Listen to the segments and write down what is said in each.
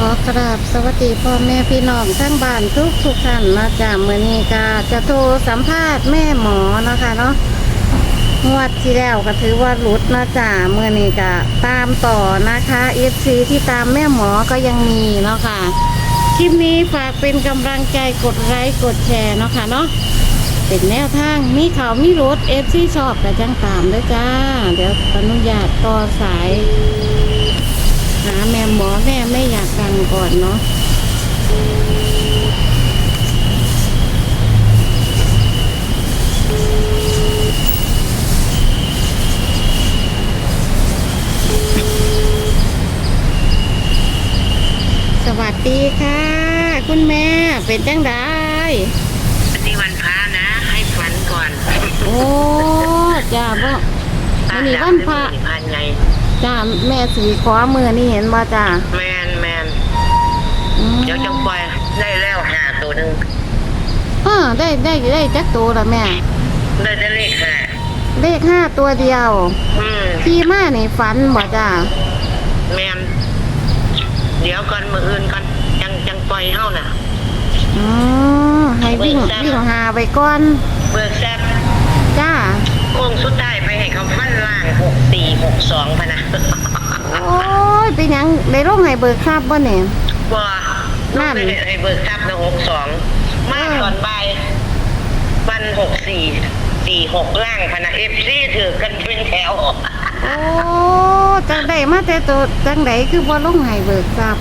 ขอกราบสวัสดีพ่อแม่พี่น้องทั้งบ้านทุกทุกท่านนะจ๊ะเมื่อนี้ก็จะโทรสัมภาษณ์แม่หมอนะคะเนาะงวดที่แล้วก็ถือว่าหลุดนะจ๊ะเมื่อนี้ก็ตามต่อนะคะเอฟซีที่ตามแม่หมอก็ยังมีเนาะค่ะคลิปนี้ฝากเป็นกำลังใจกดไลค์กดแชร์เนาะค่ะเนาะเป็นแนวทางมีข่าวมีรถเอฟซีชอบแต่จังตามด้วยจ้า เดี๋ยวอนุญาตต่อสาย หาแม่หมอแม่ไม่อยากดังก่อนเนาะสวัสดีค่ะ คุณแม่เป็นจังไดวันนี้วันพระนะ ให้ฝันก่อน โอ้จ้าบ่วันนี้วันพระพันไง จ้าแม่สีขอมือนี่เห็นบ่จ้าแมนแมนอืมเดี๋ยวจังปล่อยได้แล้วหาตัวหนึ่งเออได้ได้ได้จักตัวละแม่ ได้ได้เลขห้าเลขห้าตัวเดียว อืมที่มานี่ฝันบ่จ้าแมนเดี๋ยวก่อนมืออื่นก่อนจังจังปล่อยเฮาน่ะ อ๋อให้วิ่งเบิกทรัพย์วิ่งหาไปก่อน เบิกแซบจ้าโค้งสุดท้ายไปให้เขาฟันล่างหกสี่ หกสองพนะโอ้ยเป็นยังในร่องไห้เบิกทราบบ่เนี่ย บ่นั่น ไม่ได้ให้เบิกทราบย์นะหกสองมาตอนใบวันหกสี่สี่หกล่างพนะเอฟซีถือกันเป็นแถว โอ้จังไดมาแต่ตัวจังไดคือบ่ร่งไห้เบิกทราบ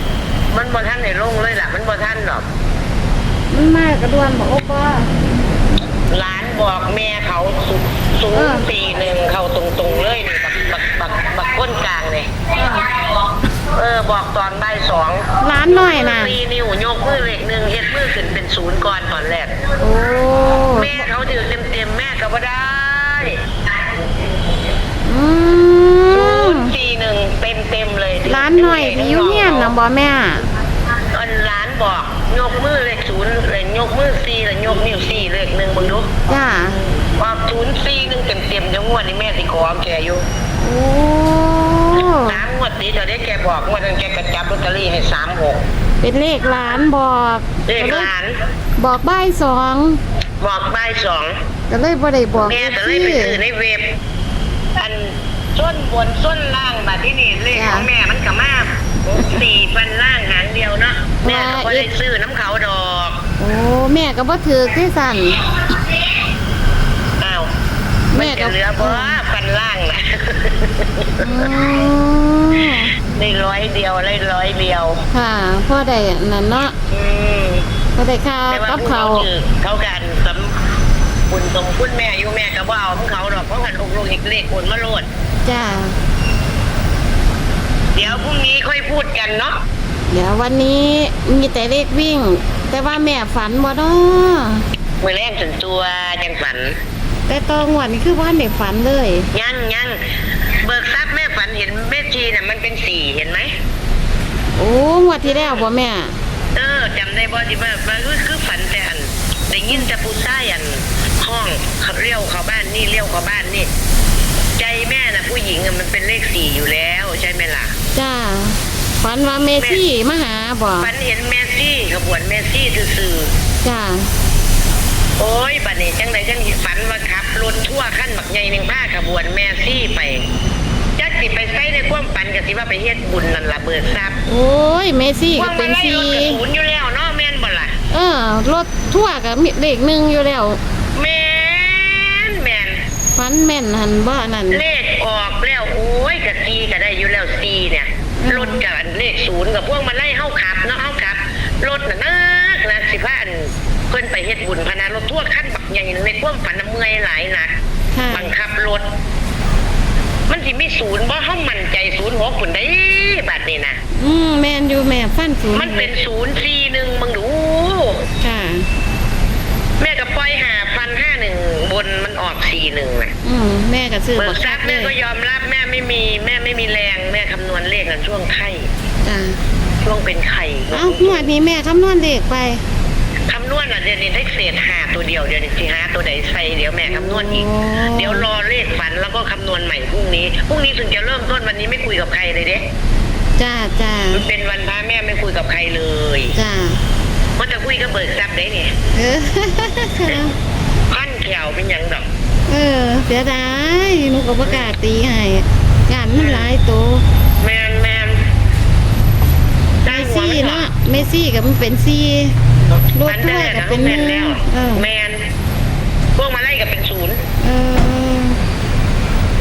มันบนท่านในลงเลยล่ะ มันบนท่านหรอก มันมากระดวนบ่โอ้บ่หลานบอกแม่เขา 0 นน้อยน่ะสี่นิ้วยกมือเล็กหนึ่งเฮ็ดมือขึ้นเป็นศูนย์ก่อนตอนแรกโอ้แม่เขาถือเต็มๆแม่ก็บ่ได้อืศูมนย์สี่หนึ่งเต็มเต็มๆเลยร้านน้อยที่อยู่เฮียนน่ะบ่แม่อันร้านบอกยกมือเลขศูนย์เลยยกมือสี่เลยยกนิ้วสี่เลขหนึ่งมึงดูจ้าว่าศูนย์สี่หนึ่งเต็มเต็มๆเดี๋ยวงวดนี้แม่สิขอแกอยู่โอ้ สาม งวดนี้เดี๋ยวได้แกบอกงวดนั้นแกกระจับลอตเตอรี่ให้สามหกเป็นเลขร้านบอกเลขหลาน บอกบ่ายสองบอกบ่ายสองก็เลยบ่ได้บอกแม่ก็เลยไปซื้อในเว็บอันส้นบนส้นล่างแบบที่นี่เลขของแม่มันก็มากสี่ฟันล่างหางเดียวเนาะแม่ก็บ่ได้ซื้อน้ำเขาดอก โอ้แม่ก็บ่ถือที่สั่นอ้าวแม่แม่ก็ก็เหลือบ่ฟันล่างนะอืม ได้ร้อยเดียวได้ร้อยเดียว ค่ะพ่อได้นั่นเนาะอืมพ่อได้ค่าแต่ว่ากับผู้เขาเขาถือเขากันสำบุญสมคุณแม่อยู่แม่ก็บ่เอาของเขาดอกเพราะหันลูกๆอีกเลขคนมาโลด จ้าเดี๋ยวพรุ่งนี้ค่อยพูดกันเนาะเดี๋ยววันนี้มีแต่เลขวิ่ง แต่ว่าแม่ฝันบ่เนาะมือแรกถึงตัวจังฝัน แต่ตองวันนี้คือว่าได้ฝันเลย ยังยังเบิกทรัพ ชีน่ะมันเป็นสี่เห็นไหมโอ้งวดที่แล้วบ่แม่ เออจำได้บ่ที่ว่ามันคือคือฝันแต่อันได้ยินแต่ผู้ชายอันห้องเขาเลี้ยวเข้าบ้านนี่เลี้ยวเข้าบ้านนี่ ใจแม่น่ะผู้หญิงอะมันเป็นเลขสี่อยู่แล้วใช่ไหมล่ะ จ้าฝันว่าเมซี่มาหาบ่ฝันเห็นแมซี่ขบวนแมซี่ซื่อจ้าโอ้ยบัดนี้จังใดจังสิฝันว่าขับรถทั่วขั้นบักใหญ่หนึ่งผ้าขบวนแมซี่ไป สิไปใช้ในความฝันก็สิว่าไปเฮ็ดบุญนั่นล่ะเบิกทรัพย์โอ้ยเมซี่พวก็กเป็มานไล่ซีรถกระสุนอยู่แล้วเนาะแม่นบ่ล่ะเออรถทั่วกับมีเลขหนึ่งอยู่แล้วแม่นแม่นฝันแม่นหันบ่นั่น เลขออกแล้วโอ้ยกะซีก็ได้อยู่แล้วซีเนี่ยอืม รถกับอันเลขศูนย์กับพวกมาไล่เฮาขับเนาะเฮาขับรถน่ะนักนะสิพาอันเพิ่นไปเฮ็ดบุญพะนะรถทั่วร์ขั้นบักใหญ่ในความฝันน่ะเมื่อยหลายหนัก ค่ะบังคับรถ มันสิมีศูนย์บ่เฮามั่นใจศูนย์หกคนได้บัดนี้นะอืมแม่นอยู่แม่ฟันศูนย์มันเป็นศูนย์สี่หนึ่งมึงดู ค่ะ แม่ก็ปล่อยหาพันห้าหนึ่งบนมันออกสี่หนึ่งนะอืมแม่ก็ซื้อเบิบักกทรัคัพกย์เลแม่ยก็ยอมรับแม่ไม่มีแม่ไม่มีแรงแม่คำนวณเลขกันช่วงไข้จ้าช่วงเป็นไข่เอ้างวดนี้แม่คำนวณเลขไป คำนวณอะเดี๋ยวนี้ได้เศษหาตัวเดียวเดี๋ยวนี้สิหาตัวใดใส่เดี๋ยวแม่คำนวณอีกโอ้เดี๋ยวรอเลขฝันแล้วก็คำนวณใหม่พรุ่งนี้พรุ่งนี้ถึงจะเริ่มต้นวันนี้ไม่คุยกับใครเลยเด้จจ้าจ้ามันเป็นวันพระแม่ไม่คุยกับใครเลยจ้ามันจะคุยก็เบิกทรัพย์ได้เนี่ยเออพันแขวเป็นหยังดอก เออ เสียดายหนูก็ประกล้าศตีให้งานมันหลายโตวแมนแมนเมซี่เนาะเมซี่กับมันเป็นซี่ รถพันถ้ได้วยกับนะเป็นแมหนึ่นงแล้วเออแมนพวกมาไล่กับเป็นศูนย์เออ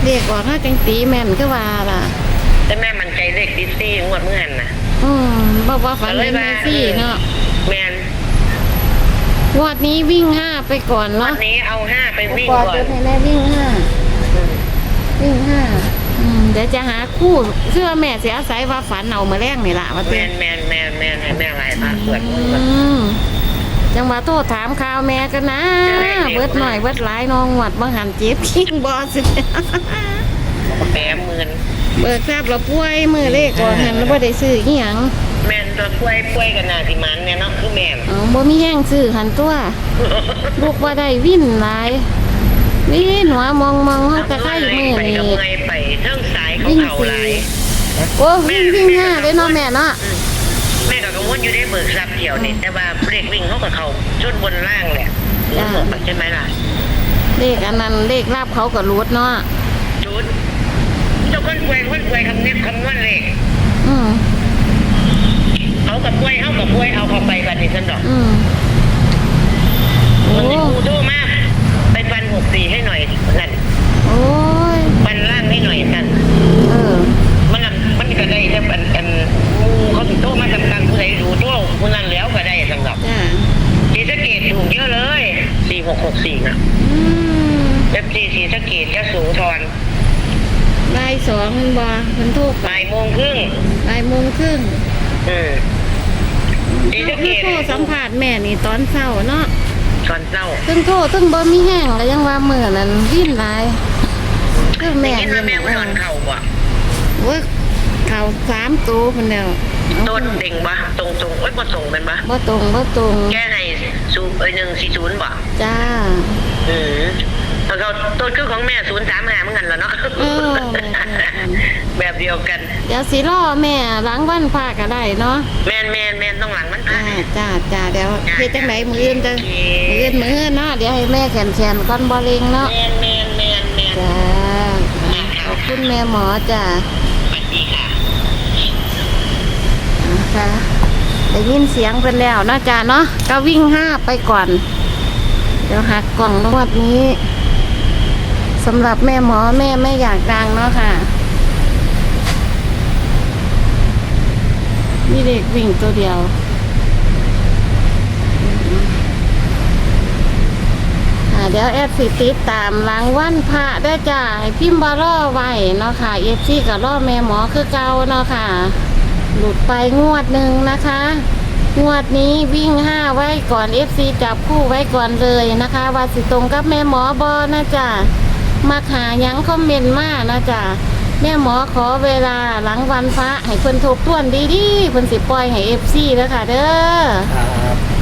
เรียกก่อนถ้าจังตีแม่นก็ว่าล่ะ แต่แม่มันใจเลขดิสซี่งวดเมื่อหันนะอืมบอกว่าฝันเป็นเมซี่เนาะแมนงวดนี้วิ่งห้าไปก่อนวัเนาะนนี้เอาห้าไปวิ่งก่อนก่อนจะให้แม่วิ่งห้าวิ่งห้าอืม เดี๋ยวจะหาคู่เชื่อแม่เสียอาศัยว่าฝันเอามาแรงนี่ล่ะว่าแมเต้นแมนแมนแมนให้แม่ลายมาสวดมนต์ก่อน อืมจังหวะโทษถามข่าวแม่กันนะเบิดหน่อยเบิดหลายน้องหวัดบางหันเจ็บคิงบอสแปมหมื่นเบิกทราบเราป่วยมือเลขก่อนหันแล้วบ่ได้ซื้ออีหยังแมนตัวป่วยป่วยกันนาสิมันเนี่ยเนาะคือแม่นอ๋อบ่มีแห้งซื้อหันตัวลูกว่าได้วิ่นหลายวิ่นหัวมองมองเขาตะไคร้มือ ไป นี่ กับเมื่อยไปเทิงสายเขาวิ่งเข่าสี่ไหลายโอ้วิ่งวิ่งห้าเลยเนาะแม่เนาะแม่ก็กังวลอยู่ได้เบิกทรัพย์เที่ยวนี่แต่ว่าเบรกวิ่งเขากับเขาชนบนล่างแหละใช่ไหมล่ะเลขอันนั้นเลขลาบเขาก็รูดเนาะจุดเจ้าคนป่วยคนป่วยคำเน็บคำนวณเลขอืมเขากับป่วยเขากับป่วยเอาเข้าไปบัดนี้ฉันดอกอืมโอ้มันจะกูโทรมาไปฟันหกสี่ให้หน่อยนั่นโอ้ย ฟันล่างให้หน่อยนั่น เออ มันน่ะมันก็ได้แต่อันอันงูเขาถึงโตมาทำการผู้ใดรู้โตผู้นั้นแล้วก็ได้สำหรับ จ้า สีสะเกตถูกเยอะเลยสี่หกหกสี่นะ อืม เอฟซีสีสะเกตยะโสูทร บ่ายสองมันบ่เพิ่น โทรไปบ่ายโมงครึ่งบ่ายโมงครึ่งอืมศรีสะเกคือษโทรสัมภาษณ์แม่นี่ตอนเช้าเนาะตอนเศร้าซึ่งโทรซึ่งบ่มีแห้งก็ยังว่ามื้อนั้นวิ่นหลายคือแม่แม่คิดว่าแม่อุดรเข่าบ่เว้ยเขาสามตัวเพิ่นแล้วต้นเด่งบ่ตรงตรงๆโอ้ยบ่ตรงเป็นบ่บ่ตรงบ่ตรงแก้ให้ศูนย์เอ้ยหนึ่งสี่ศูนย์บ่จ้า อืม แล้วก็ต้นคือของแม่ศูนย์สามหาเหมือนกันแล้วเนาะเออแบบเดียวกันแบบเดียวกันเดี๋ยวสิรอแม่หลังวันพาก็ได้เนาะแมนแมนแมนต้องหลังมันจ้าพาจ้าจ้าเดี๋ยวเฮ็ดจังไดมื้ออื่นจังโอเค มื้ออื่นมื้ออื่นเนาะเดี๋ยวให้แม่แขนๆก่อนบ่เล็งเนาะแมนแมนแมนแมนจ้าขอบคุณแม่หมอจ้าสวัสดีค่ะ ค่ะได้ยินเสียงเพิ่นแล้วเนาะจ้าเนาะก็วิ่งห้าไปก่อน เดี๋ยวหักกล่องรวดนี้ สำหรับแม่หมอแม่ไม่อยากดังเนาะค่ะนี่เด็กวิ่งตัวเดียวอ่าเดี๋ยวแอดสิติดตามหลังวันพระได้จ้าให้พิมพ์บาร่อไว้เนาะค่ะเอฟซีกับล่อแม่หมอคือเก่าเนาะค่ะ หลุดไปงวดหนึ่งนะคะ งวดนี้วิ่งห้าไว้ก่อนเอฟซีจับคู่ไว้ก่อนเลยนะคะ ว่าสิตรงกับแม่หมอบอนะจ๊ะ มาขายังคอมเมนต์มานะจ๊ะแม่หมอขอเวลาหลังวันพระให้เพิ่นทบทวนดีๆเพิ่นสิปล่อยให้เอฟซีแล้วค่ะเด้อครับ